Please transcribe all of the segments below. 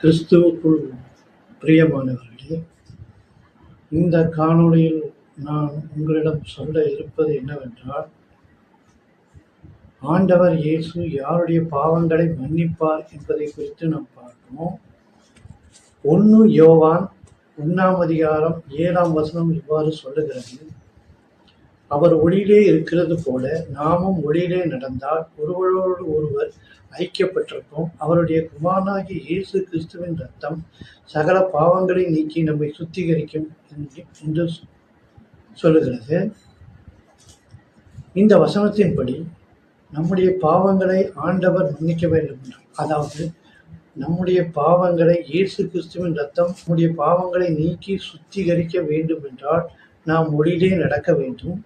கிறிஸ்துவுக்குள் பிரியமானவர்களே இந்த காணொளியில் நான் உங்களிடம் சொல்ல இருப்பது என்னவென்றால் ஆண்டவர் இயேசு யாருடைய பாவங்களை மன்னிப்பார் என்பதை குறித்து நாம் பார்ப்போம் ஒன்று யோவான் ஒன்றாம் அதிகாரம் ஏழாம் வசனம் இவ்வாறு சொல்லுகிறது. அவர் ஒளியிலே இருக்கிறது போல நாமும் ஒளியிலே நடந்தால் ஒருவரோடு ஒருவர் ஐக்கியப்பட்டிருப்போம். அவருடைய குமாரனாகிய இயேசு கிறிஸ்துவின் ரத்தம் சகல பாவங்களை நீக்கி நம்மை சுத்திகரிக்கும் என்று- என்று சொல்லுகிறது. இந்த வசனத்தின்படி நம்முடைய பாவங்களை ஆண்டவர் மன்னிக்க வேண்டும் அதாவது நம்முடைய பாவங்களை இயேசு கிறிஸ்துவின் ரத்தம் நம்முடைய பாவங்களை நீக்கி சுத்திகரிக்க வேண்டும் என்றால் நாம் ஒளியிலே நடக்க வேண்டும்.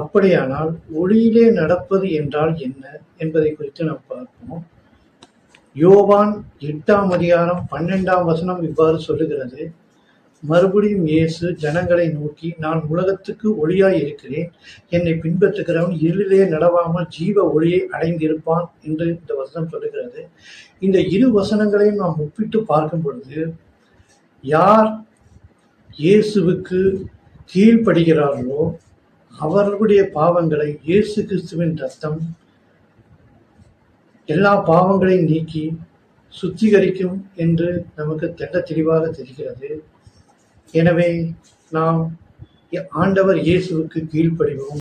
அப்படியானால் ஒளியிலே நடப்பது என்றால் என்ன என்பதை குறித்து நாம் பார்ப்போம். யோவான் எட்டாம் அதிகாரம் பன்னெண்டாம் வசனம் இவ்வாறு சொல்லுகிறது. மறுபடியும் இயேசு ஜனங்களை நோக்கி நான் உலகத்துக்கு ஒளியாய் இருக்கிறேன். என்னை பின்பற்றுகிறவன் இருளிலே நடவாமல் ஜீவ ஒளியை அடைந்திருப்பான் என்று இந்த வசனம் சொல்லுகிறது. இந்த இரு வசனங்களையும் நாம் ஒப்பிட்டு பார்க்கும் பொழுது யார் இயேசுவுக்கு கீழ்ப்படுகிறார்களோ அவர்களுடைய பாவங்களை இயேசு கிறிஸ்துவின் ரத்தம் எல்லா பாவங்களையும் நீக்கி சுத்திகரிக்கும் என்று நமக்கு தெள்ள தெளிவாக தெரிகிறது. எனவே நாம் ஆண்டவர் இயேசுவுக்கு கீழ்ப்படிவோம்.